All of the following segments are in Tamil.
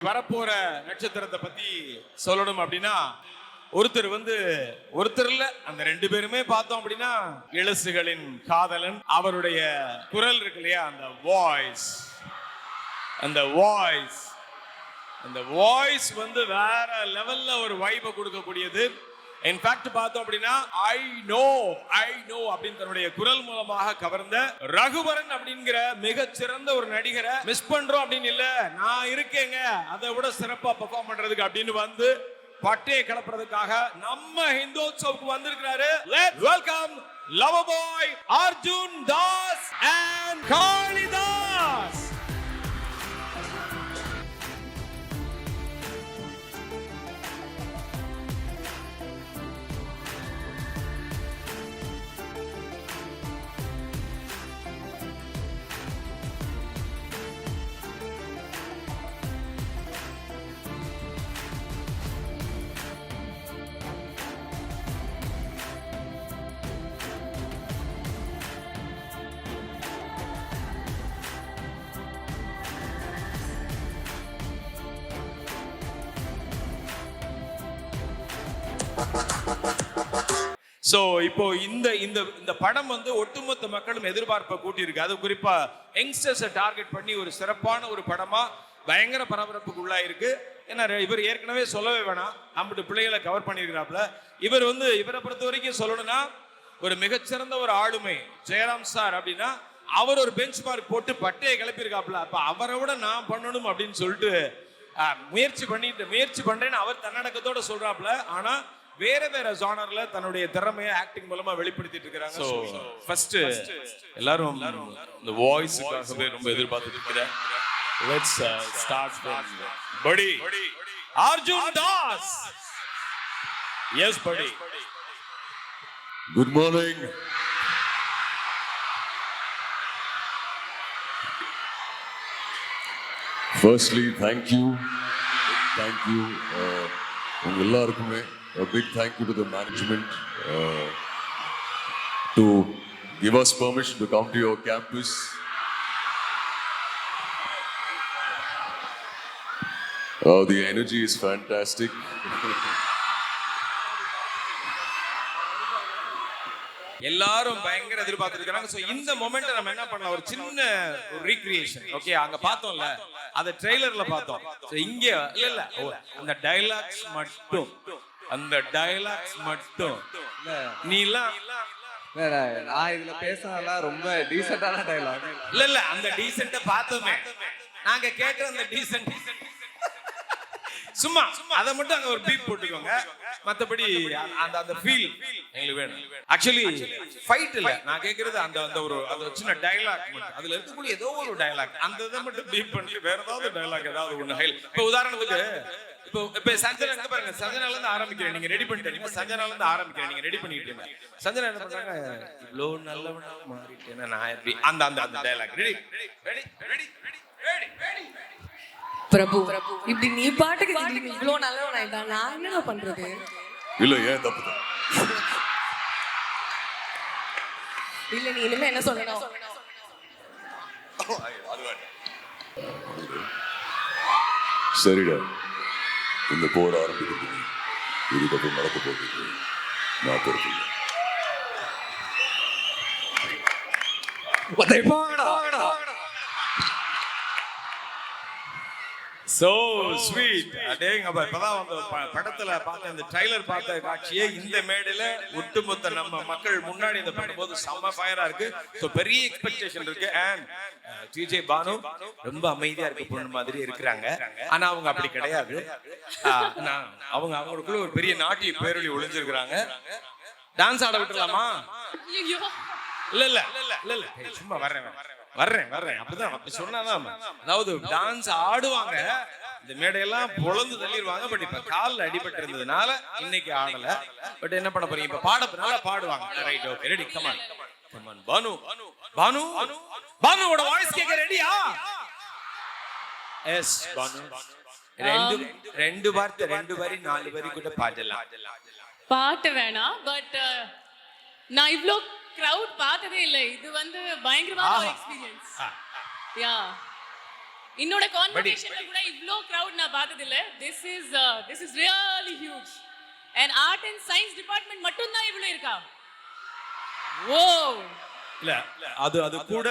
வரப்போற நட்சத்திரத்தை பத்தி சொல்லணும் அப்படின்னா ஒருத்தர் வந்து ஒருத்தர்ல அந்த ரெண்டு பேருமே பார்த்தோம் அப்படின்னா இளசுகளின் காதலன் அவருடைய குரல் இருக்கு இல்லையா? அந்த வாய்ஸ் அந்த வாய்ஸ் அந்த வாய்ஸ் வந்து வேற லெவல்ல ஒரு வைப்பை கொடுக்கக்கூடியது. இன்ஃபேக்ட் பார்த்தோம் அப்படின்னா ஐ நோ ஐ நோ அப்படின்னு தன்னுடைய குரல் மூலமாக கவர்ந்த ரகுவரன் அப்படிங்கிற மிகச்சிறந்த ஒரு நடிகரை மிஸ் பண்றோம் அப்படின்னு இல்ல. நான் இருக்கேங்க. அதை விட சிறப்பா பெர்ஃபார்ம் பண்றதுக்கு அப்படின்னு வந்து பட்டையை கிளப்புறதுக்காக நம்ம ஹிந்தோத்சவுக்கு வந்திருக்கிறாரு. Welcome love boy Arjun Das and Kalidas so இப்போ இந்த இந்த இந்த படம் வந்து ஒட்டுமொத்த மக்களும் எதிர்பார்ப்பை கூட்டியிருக்கு. அது குறிப்பாக யங்ஸ்டர்ஸை டார்கெட் பண்ணி ஒரு சிறப்பான ஒரு படமாக பயங்கர பரபரப்புக்கு உள்ளாயிருக்கு ஏன்னா இவர் ஏற்கனவே சொல்லவே வேணாம். நம்முடைய பிள்ளைகளை கவர் பண்ணியிருக்கிறாப்புல. இவர் வந்து இவரை பொறுத்த வரைக்கும் சொல்லணும்னா ஒரு மிகச்சிறந்த ஒரு ஆளுமை ஜெயராம் சார் அப்படின்னா அவர் ஒரு பெஞ்ச் மார்க் போட்டு பட்டையை கிளப்பியிருக்காப்புல. அப்போ அவரை விட நான் பண்ணணும் அப்படின்னு சொல்லிட்டு முயற்சி பண்ணிட்டு முயற்சி பண்ணுறேன்னு அவர் தன்னடக்கத்தோட சொல்கிறாப்புல ஆனால் வேற வேற ஜானர்ல தன்னுடைய திறமையை ஆக்டிங் மூலமா வெளிப்படுத்திட்டு இருக்காங்க சோ ஃபர்ஸ்ட் எல்லாரும் இந்த வாய்ஸுக்காகவே ரொம்ப எதிர்பார்த்துட்டு இருக்கிறேன். Let's start buddy Arjun Das yes buddy Good morning. Firstly, thank you. Thank you. Uh, உங்க எல்லாருக்குமே. A big thank you to the management uh, to give us permission to come to your campus. Uh, the energy is fantastic. எல்லாரும் பயங்கர எதிர்பார்த்துட்டு இருக்காங்க சோ இந்த மொமெண்ட் நம்ம என்ன பண்ணலாம்? ஒரு சின்ன ஒரு ரீக்ரியேஷன் ஓகே அங்க பார்த்தோம்ல? அத ட்ரெய்லர்ல பார்த்தோம். So இங்க இல்ல இல்ல. அந்த டைலாக்ஸ் மட்டும். அந்த டயலாக்ஸ் மட்டும். நீ எல்லாம் வேற நான் இதுல பேசினதெல்லாம் ரொம்ப டீசெண்டான டைலாக் இல்ல இல்ல அந்த டீசென்ட்ட பார்த்தோமே நாங்க கேக்குற அந்த டீசென்ட் சும்மா அத மட்டும் அங்க ஒரு பீப் போட்டுக்கோங்க. மத்தபடி அந்த அந்த ஃபீல் எங்களுக்கு வேணும். ஆக்சுவலி ஃபைட் இல்ல. நான் கேக்குறது அந்த அந்த ஒரு அந்த சின்ன டயலாக் மட்டும். அதுல இருக்கக்கூடிய ஏதோ ஒரு டயலாக் அந்த இதை மட்டும் பீப் பண்ணிட்டு வேற ஏதாவது டயலாக் ஏதாவது ஒண்ணு. ஹைல் இப்போ உதாரணத்துக்கு இப்போ இப்போ சஞ்சனா இங்க பாருங்க சஞ்சனால இருந்து ஆரம்பிக்கிறேன். நீங்க ரெடி பண்ணிட்டீங்க. சஞ்சனால இருந்து ஆரம்பிக்கிறேன். நீங்க ரெடி பண்ணிட்டீங்க. சஞ்சனா என்ன பண்றாங்க? இவ்வளோ நல்லவனா மாறிட்டேன்னா நான் எப்படி அந்த அந்த அந்த dialogue ready ready ready ready ready Prabhu இப்படி நீ பாட்டுக்கு இவ்ளோ நல்லவன் நான் என்ன பண்றது? இல்ல ஏன் தப்பு? இல்ல நீ இனிமே என்ன சொல்லணும்? சரிடா. இந்த போர் ஆரம்பிக்கிறது இதுக்கப்புறம் நடக்க போகுது நான் சோ ஸ்வீட் அடேங்கப்பா இப்பதான் அந்த ப- படத்துல பார்த்த இந்த ட்ரைலர் பார்த்த காட்சியே இந்த மேடையில ஒட்டுமொத்த நம்ம மக்கள் முன்னாடி இதை பண்ணும்போது செம்ம ஃபயரா இருக்கு. சோ பெரிய எக்ஸ்பெக்டேஷன் இருக்கு. அண்ட் டிஜே பானு ரொம்ப அமைதியா இருக்க பொண்ணு மாதிரி இருக்கிறாங்க. ஆனா அவங்க அப்படி கிடையாது. அவங்க அவங்களுக்குள்ள ஒரு பெரிய நாட்டிய பேரொழி ஒளிஞ்சிருக்கிறாங்க. டான்ஸ் ஆட விட்டுலாமா இல்ல இல்ல இல்ல இல்ல சும்மா வர்றேன் வர்றேன் வர்றேன் அப்படிதான் அப்படி சொன்னாதான் அதாவது டான்ஸ் ஆடுவாங்க. இந்த மேடையெல்லாம் பொழந்து தள்ளிடுவாங்க பட் இப்ப கால்ல அடிபட்டு இருந்ததுனால இன்னைக்கு ஆடல. பட் என்ன பண்ண போறீங்க? இப்ப பாட நல்லா பாடுவாங்க right okay ready come on come on Banu. Banu. பானுவோட voice கேட்க ரெடியா எஸ் பானு. ரெண்டு ரெண்டு வார்த்தை ரெண்டு வரி நாலு வரி கூட பாடலாம். பாட்டு வேணாம் பட் நான் இவ்ளோ கிரவுட் பார்த்ததே இல்லை. இது வந்து பயங்கரமான. எக்ஸ்பீரியன்ஸ். யா என்னோட கான்வர்சேஷன்ல கூட இவ்ளோ crowd நான் பார்த்தது இல்ல this is this is really huge and art and science department மட்டும் தான் இவ்ளோ இருக்கா? ஓ இல்ல அது அது கூட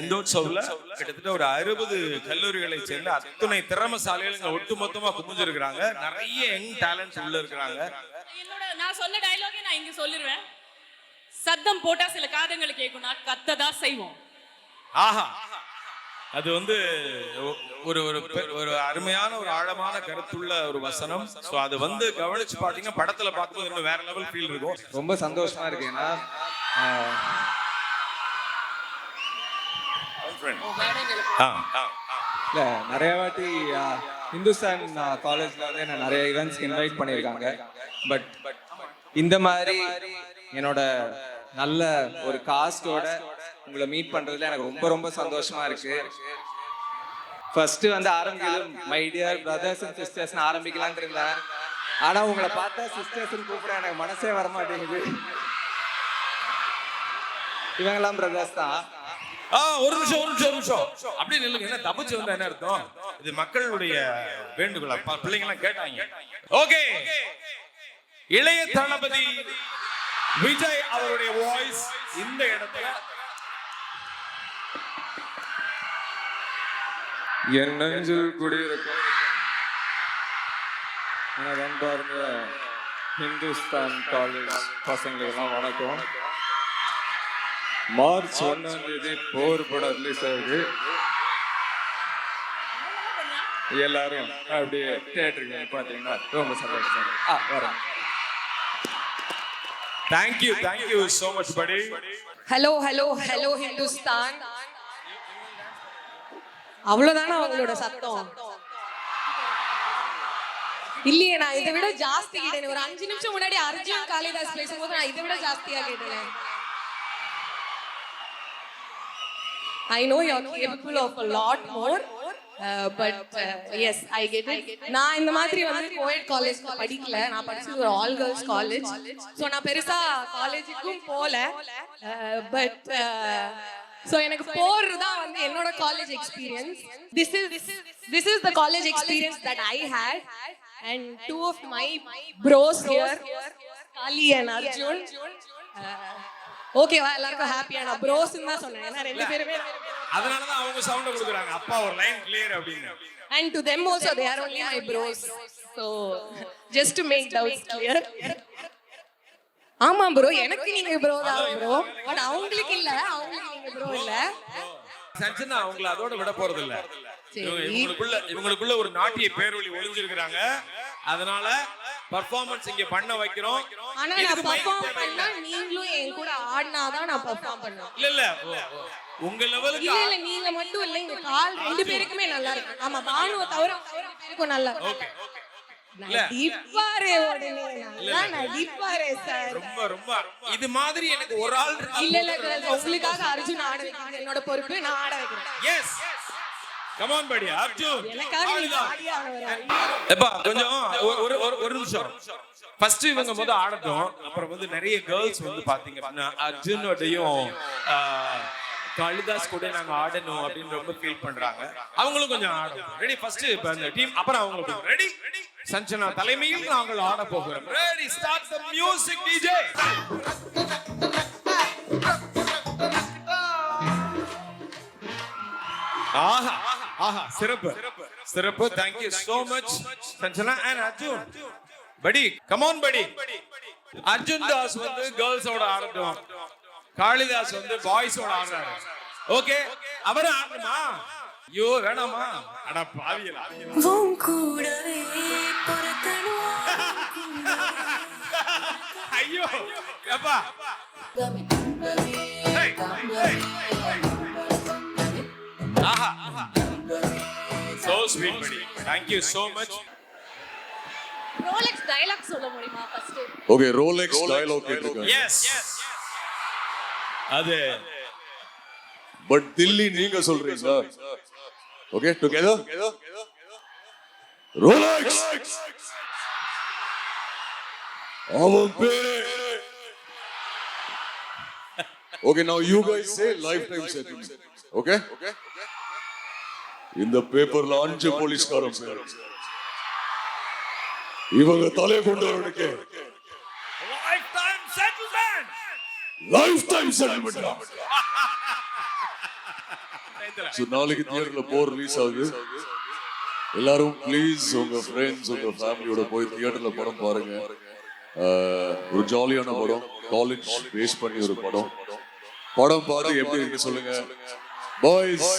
இந்தோத்சவ்ல கிட்டத்தட்ட ஒரு அறுபது கல்லூரிகளை சேர்ந்த அத்துணை திறமசாலிகள் இங்க ஒட்டு மொத்தமா குமிஞ்சிருக்கிறாங்க நிறைய யங் டேலண்ட்ஸ் உள்ள இருக்கிறாங்க. என்னோட நான் சொன்ன டயலாகே நான் இங்க சொல்லிருவேன். சத்தம் போட்டா சில காதங்களை கேட்கும் நான் கத்ததா செய்வோம். ஆஹா. அது வந்து ஒரு ஒரு ஒரு அருமையான ஒரு ஆழமான கருத்துள்ள ஒரு வசனம். சோ அது வந்து கவனிச்சு பாத்தீங்கன்னா படத்துல பார்க்கும்போது இன்னும் வேற லெவல் ஃபீல் இருக்கும். ரொம்ப சந்தோஷமா இருக்கு. ஏன்னா. இல்ல நிறைய வாட்டி இந்துஸ்தான் காலேஜ்ல வந்து என்ன நிறைய ஈவெண்ட்ஸ்க்கு இன்வைட் பண்ணியிருக்காங்க. பட் இந்த மாதிரி என்னோட நல்ல ஒரு காஸ்டோட உங்களை மீட் பண்றதுல எனக்கு ரொம்ப ரொம்ப சந்தோஷமா இருக்கு. ஃபர்ஸ்ட் வந்து ஆரம்பிக்கிறது my dear brothers and sisters ஆரம்பிக்கலாம்னு இருந்தேன் ஆனா உங்களை பார்த்தா சிஸ்டர்ஸ் கூப்பிட எனக்கு மனசே வர மாட்டேங்குது. இவங்கெல்லாம் பிரதர்ஸ் தான். ஆ ஒரு நிமிஷம் ஒரு நிமிஷம் ஒரு நிமிஷம். அப்படி நில்லுங்க. என்ன தப்பிச்சு வந்தா என்ன அர்த்தம்? இது மக்களுடைய வேண்டுகோளா? ப- பிள்ளைங்க எல்லாம் கேட்டாங்க. ஓகே. இளைய தளபதி விஜய் அவருடைய வாய்ஸ் இந்த இடத்துல என் நெஞ்சில் குடியிருக்கும் எனது அன்பார்ந்த ஹிந்துஸ்தான் காலேஜ் பசங்களுக்கெல்லாம் வணக்கம். மார்ச் ஒன்றாம் தேதி போர் படம் ரிலீஸ் ஆகுது எல்லாரும் அப்படியே தேட்டருக்கு பார்த்தீங்கன்னா ரொம்ப சந்தோஷம் ஆ வரேன். Thank you thank you so much buddy hello hello hello Hindustan அவ்வளவுதானே அவங்களோட சத்தம்? இல்லையே நான் இதை விட ஜாஸ்தி கேட்டேன். ஒரு அஞ்சு நிமிஷம் முன்னாடி அர்ஜுன் காளிதாஸ் பேசும்போது நான் இதை விட ஜாஸ்தியா கேட்டேன். I know you are capable of a lot more but yes I get it நான் இந்த மாதிரி வந்து கோயட் காலேஜ் படிக்கல. நான் படிச்சது ஒரு ஆல் கேர்ள்ஸ் காலேஜ் ஸோ நான் பெருசா காலேஜுக்கும் போல uh, பட் ஸோ எனக்கு போறது தான் வந்து என்னோட college experience this is this is the college experience that I had and two of my bros here Kali and Arjun ஓகேவா எல்லாருக்கும் ஹாப்பியா நான் ப்ரோஸ் தான் சொன்னேன். ஏன்னா ரெண்டு பேருமே அதனாலதான் அவங்க சவுண்ட் கொடுக்குறாங்க. அப்பா ஒரு லைன் கிளியர் அப்படின்னு. And to them also, they are only my bros. So, just to make doubts clear. ஆமா ப்ரோ எனக்கு நீங்க ப்ரோ தான் ப்ரோ பட் அவங்களுக்கு இல்ல. அவங்களுக்கு நீங்க ப்ரோ இல்ல. சஞ்சனா அவங்கள அதோட விட போறது இல்ல இவங்களுக்குள்ள இவங்களுக்குள்ள ஒரு நாட்டிய பேரொளி ஒளிஞ்சிருக்கிறாங்க. அதனால பர்ஃபார்மன்ஸ் இங்க பண்ண வைக்கிறோம். ஆனா நான் பெர்ஃபார்ம். பண்ணா நீங்களும் என் கூட ஆடினாதான் நான் பெர்ஃபார்ம் பண்ணுவேன். இல்ல இல்ல. உங்க லெவலுக்கு இல்ல இல்ல. நீங்க மட்டும் இல்ல. இந்த கால் ரெண்டு பேருக்குமே நல்லா இருக்கு ஆமா பானுவை தவிர பேருக்கும் நல்லா இருக்கு இது மாதிரி எனக்கு ஒரு ஆள் இல்ல இல்ல உங்களுக்காக அர்ஜுன் ஆட வைக்கிறது என்னோட பொறுப்பு நான் ஆட வைக்கிறேன். எஸ் கமான் படி அர்ஜுன் எனக்காக நீங்க ஆடுதான். ஆடியே ஆகணும். எப்பா கொஞ்சம் ஒரு- ஒரு ஒரு ஒரு நிமிஷம். ஃபர்ஸ்ட் இவங்க முத ஆடட்டும். அப்புறம் வந்து நிறைய கேர்ள்ஸ் வந்து பாத்தீங்க அப்படின்னா அர்ஜுனோடையும் காளிதாஸ் கூட நாங்க ஆடணும் அப்படின்னு ரொம்ப ஃபீல் பண்றாங்க. அவங்களும் கொஞ்சம் ஆடணும் ரெடி ஃபர்ஸ்ட் இப்ப அந்த டீம் அப்புறம் அவங்களுக்கு. ரெடி சஞ்சனா தலைமையில் நாங்கள் ஆட போகிறோம் ready start the music DJ ஆஹா ஆஹா சிறப்பு. சிறப்பு. Thank you so much Sanjana and Arjun. Buddy come on படி அர்ஜுன் தாஸ் வந்து கேர்ள்ஸோட ஆடட்டும். காளிதாஸ் வந்து பாய்ஸோட ஆடுறாரு. ஓகே அவரு ஆடணுமா ஐயோ வேணாமா? அட பாவியலா உன் கூடவே பொறுக்கணும் ஐயோ எப்பா. ஆஹா thank you so much. Rolex dialogue சொல்ல முடியுமா ஃபர்ஸ்ட் ஓகே ரோலெக்ஸ் டயலாக் கேட்டிருக்காங்க. Yes. அது பட் தில்லி நீங்க சொல்றீங்களா ஓகே டுகெதர் ரோலெக்ஸ் அவன் பேரு. Okay now you guys say lifetime settlement okay இந்த பேப்பர்ல அஞ்சு போலீஸ்காரன் பேர். இவங்க தலை கொண்டவனுக்கு lifetime settlement lifetime settlement so நாளைக்கு தியேட்டர்ல போர் ரிலீஸ் ஆகுது. எல்லாரும் ப்ளீஸ் உங்க ஃப்ரெண்ட்ஸ் உங்க ஃபேமிலியோட போய் தியேட்டர்ல படம் பாருங்க. ஒரு ஜாலியான படம் காலேஜ் பேஸ் பண்ணி ஒரு படம். படம் பார்த்து எப்படி இருக்கு சொல்லுங்க. பாய்ஸ்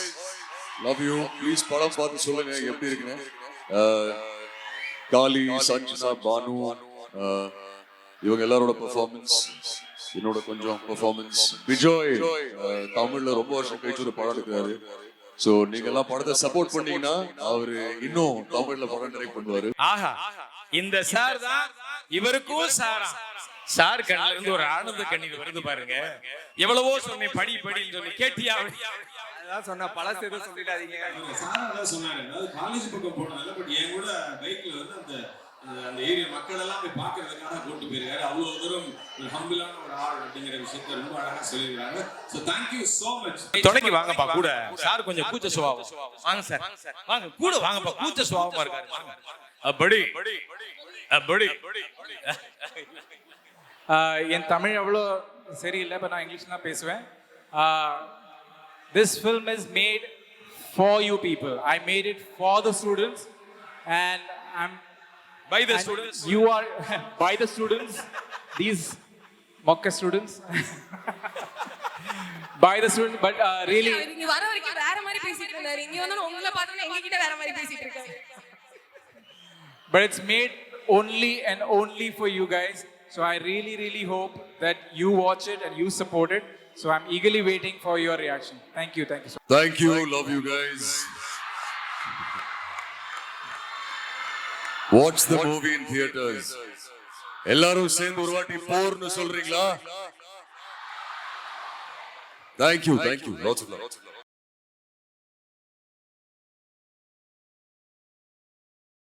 லவ் யூ ப்ளீஸ் படம் பார்த்து சொல்லுங்க எப்படி இருக்குன்னு. ஆஹ், காளி சஞ்சனா பானு இவங்க எல்லாரோட பெர்ஃபார்மன்ஸ் என்னோட கொஞ்சம் பெர்ஃபார்மன்ஸ் விஜய் தமிழ்ல ரொம்ப வருஷம் கழிச்சு ஒரு படம் எடுக்கிறாரு. சோ நீங்க எல்லாம் படத்தை சப்போர்ட் பண்ணீங்கன்னா அவரு இன்னும் தமிழ்ல படம் டைரக்ட் பண்ணுவாரு. ஆஹா இந்த சார் தான் இவருக்கும் சாரா. சார். கண்ணுல இருந்து ஒரு ஆனந்த கண்ணீர் வருது பாருங்க. எவ்வளவோ சொன்னேன் படி படின்னு சொல்லி கேட்டியா அதான் சொன்ன பழசு எதுவும் சொல்லிடாதீங்க. சாரா சொன்னாரு. அதாவது காலேஜ் பக்கம் போனதில்ல பட் என் கூட பைக்ல வந்து அந்த அந்த- ஏரியா மக்கள் எல்லாம் போய் பார்க்கறதுக்காக கூட்டு போயிருக்காரு. அவ்வளவு தூரம் ஒரு ஹம்பிளான ஒரு ஆள் அப்படிங்கிற விஷயத்த ரொம்ப அழகா சொல்லியிருக்காங்க ஸோ தேங்க்யூ ஸோ மச் தொடங்கி வாங்கப்பா கூட. சார் கொஞ்சம் கூச்ச சுபாவம். வாங்க சார். வாங்க கூட வாங்கப்பா கூச்ச சுபாவமா இருக்காரு. வாங்க. அப்படி அப்படி என் தமிழ் அவ்வளோ சரியில்லை இப்போ நான் இங்கிலீஷ்லாம் பேசுவேன். This film is made for you people I made it for the students and I'm by the students you are by the students these மொக்க students by the student but really இங்க வர வரைக்கும் வேற மாதிரி பேசிட்டு இருந்தாரு இங்க வந்து உங்களை பார்த்தோன்னா எங்க கிட்ட வேற மாதிரி பேசிட்டு இருக்காரு but it's made only and only for you guys. So I really, really hope that you watch it and you support it. So I'm eagerly waiting for your reaction. Thank you, thank you so thank you love you guys Watch the movie in theatres எல்லாரும் சேர்ந்து ஒரு வாட்டி போர்னு சொல்றீங்களா? Thank you thank you lots of